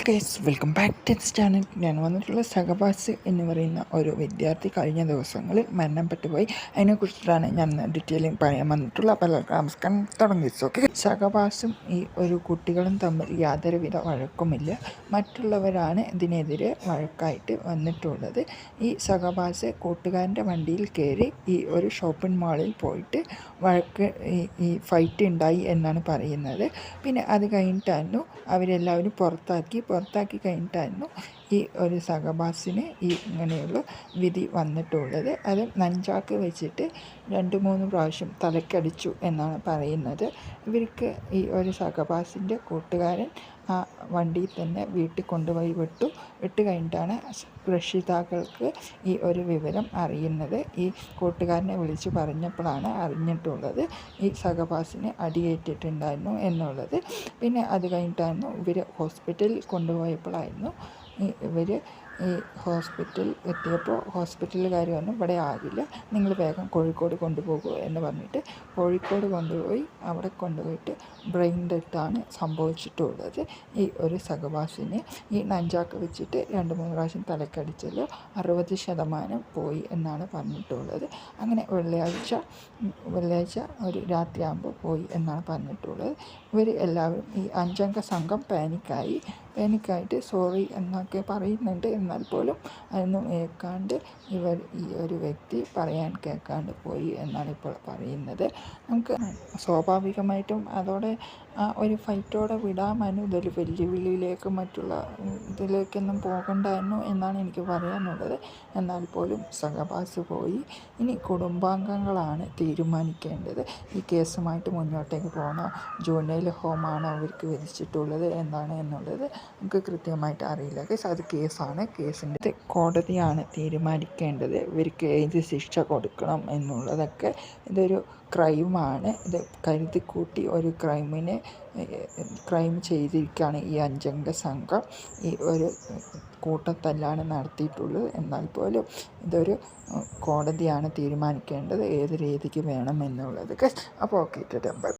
Hello guys welcome back to this channel ഞാൻ വന്നിട്ടുള്ള സഹബാസ് എന്ന് പറയുന്ന ഒരു വിദ്യാർത്ഥി കഴിഞ്ഞ ദിവസങ്ങളിൽ മരണപ്പെട്ടുപോയി. അതിനെക്കുറിച്ചിട്ടാണ് ഞാൻ ഡീറ്റെയിലിംഗ് പറയാൻ വന്നിട്ടുള്ള പല നമസ്കാരം. തുടങ്ങി. ഓക്കെ സഹബാസും ഈ ഒരു കുട്ടികളും തമ്മിൽ യാതൊരുവിധ വഴക്കുമില്ല. മറ്റുള്ളവരാണ് ഇതിനെതിരെ വഴക്കായിട്ട് വന്നിട്ടുള്ളത്. ഈ സഹബാസ് കൂട്ടുകാരന്റെ വണ്ടിയിൽ കയറി ഈ ഒരു ഷോപ്പിംഗ് മാളിൽ പോയിട്ട് വഴക്ക് ഈ ഫൈറ്റ് ഉണ്ടായി എന്നാണ് പറയുന്നത്. പിന്നെ അത് കഴിഞ്ഞിട്ടായിരുന്നു അവരെല്ലാവരും പുറത്താക്കി പുറത്താക്കി കഴിഞ്ഞിട്ടായിരുന്നു. ഈ ഒരു സഹബാസിന് ഈ ഇങ്ങനെയുള്ള വിധി വന്നിട്ടുള്ളത്. അത് നഞ്ചാക്ക് വെച്ചിട്ട് രണ്ട് മൂന്ന് പ്രാവശ്യം തലക്കടിച്ചു എന്നാണ് പറയുന്നത്. ഇവർക്ക് ഈ ഒരു സഹബാസിന്റെ കൂട്ടുകാരൻ ആ വണ്ടിയിൽ തന്നെ വീട്ടിൽ കൊണ്ടുപോയി വിട്ടു. വിട്ട് കഴിഞ്ഞിട്ടാണ് രക്ഷിതാക്കൾക്ക് ഈ ഒരു വിവരം അറിയുന്നത്. ഈ കൂട്ടുകാരനെ വിളിച്ച് പറഞ്ഞപ്പോഴാണ് അറിഞ്ഞിട്ടുള്ളത് ഈ സഹബാസിന് അടിയേറ്റിട്ടുണ്ടായിരുന്നു എന്നുള്ളത്. പിന്നെ അത് കഴിഞ്ഞിട്ടായിരുന്നു ഇവർ ഹോസ്പിറ്റലിൽ കൊണ്ടുപോയപ്പോഴായിരുന്നു ഇവർ ഈ ഹോസ്പിറ്റൽ എത്തിയപ്പോൾ ഹോസ്പിറ്റലിൽ കാര്യമൊന്നും ഇവിടെ ആകില്ല നിങ്ങൾ വേഗം കോഴിക്കോട് കൊണ്ടുപോകൂ എന്ന് പറഞ്ഞിട്ട് കോഴിക്കോട് കൊണ്ടുപോയി അവിടെ കൊണ്ടുപോയിട്ട് ബ്രെയിൻ ഡെത്താണ് സംഭവിച്ചിട്ടുള്ളത്. ഈ ഒരു സഹവാസിനെ ഈ നഞ്ചാക്ക് വെച്ചിട്ട് രണ്ട് മൂന്ന് പ്രാവശ്യം തലക്കടിച്ചല്ലോ അറുപത് ശതമാനം പോയി എന്നാണ് പറഞ്ഞിട്ടുള്ളത്. അങ്ങനെ വെള്ളിയാഴ്ച വെള്ളിയാഴ്ച ഒരു രാത്രിയാകുമ്പോൾ പോയി എന്നാണ് പറഞ്ഞിട്ടുള്ളത്. ഇവർ എല്ലാവരും ഈ അഞ്ചംഗ സംഘം പാനിക്കായി പാനിക്കായിട്ട് സോറി എന്നൊക്കെ പറയുന്നുണ്ട് എന്നാൽ പോലും അതൊന്നും ഏൽക്കാണ്ട് ഇവർ ഈ ഒരു വ്യക്തി പറയാൻ കേൾക്കാണ്ട് പോയി എന്നാണ് ഇപ്പോൾ പറയുന്നത്. നമുക്ക് സ്വാഭാവികമായിട്ടും അതോടെ ഒരു ഫൈറ്റോടെ വിടാമായിരുന്നു ഇതിൽ വെല്ലുവിളിയിലേക്ക് മറ്റുള്ള ഇതിലേക്കൊന്നും പോകണ്ടായിരുന്നു എന്നാണ് എനിക്ക് പറയാനുള്ളത്. എന്നാൽ പോലും സഹബാസ് പോയി. ഇനി കുടുംബാംഗങ്ങളാണ് തീരുമാനിക്കേണ്ടത്. ഈ കേസുമായിട്ട് മുന്നോട്ടേക്ക് പോകണോ? ജൂനിയൽ ഹോമാണോ അവർക്ക് വിധിച്ചിട്ടുള്ളത് എന്താണ് എന്നുള്ളത് നമുക്ക് കൃത്യമായിട്ട് അറിയില്ല. കേസ് അത് കേസാണ്. കേസിന്റെ കോടതിയാണ് തീരുമാനിക്കേണ്ടത്. ഇവർക്ക് ഏത് ശിക്ഷ കൊടുക്കണം എന്നുള്ളതൊക്കെ ഇതൊരു ക്രൈമാണ്. ഇത് കരുതിക്കൂട്ടി ഒരു ക്രൈമിനെ ക്രൈം ചെയ്തിരിക്കുകയാണ് ഈ അഞ്ചംഗ സംഘം. ഈ ഒരു കൂട്ടത്തല്ലാണ് നടത്തിയിട്ടുള്ളത്. എന്നാൽ പോലും ഇതൊരു കോടതിയാണ് തീരുമാനിക്കേണ്ടത്. ഏത് രീതിക്ക് വേണം എന്നുള്ളത്. അപ്പോൾ ഓക്കെ ടെമ്പർ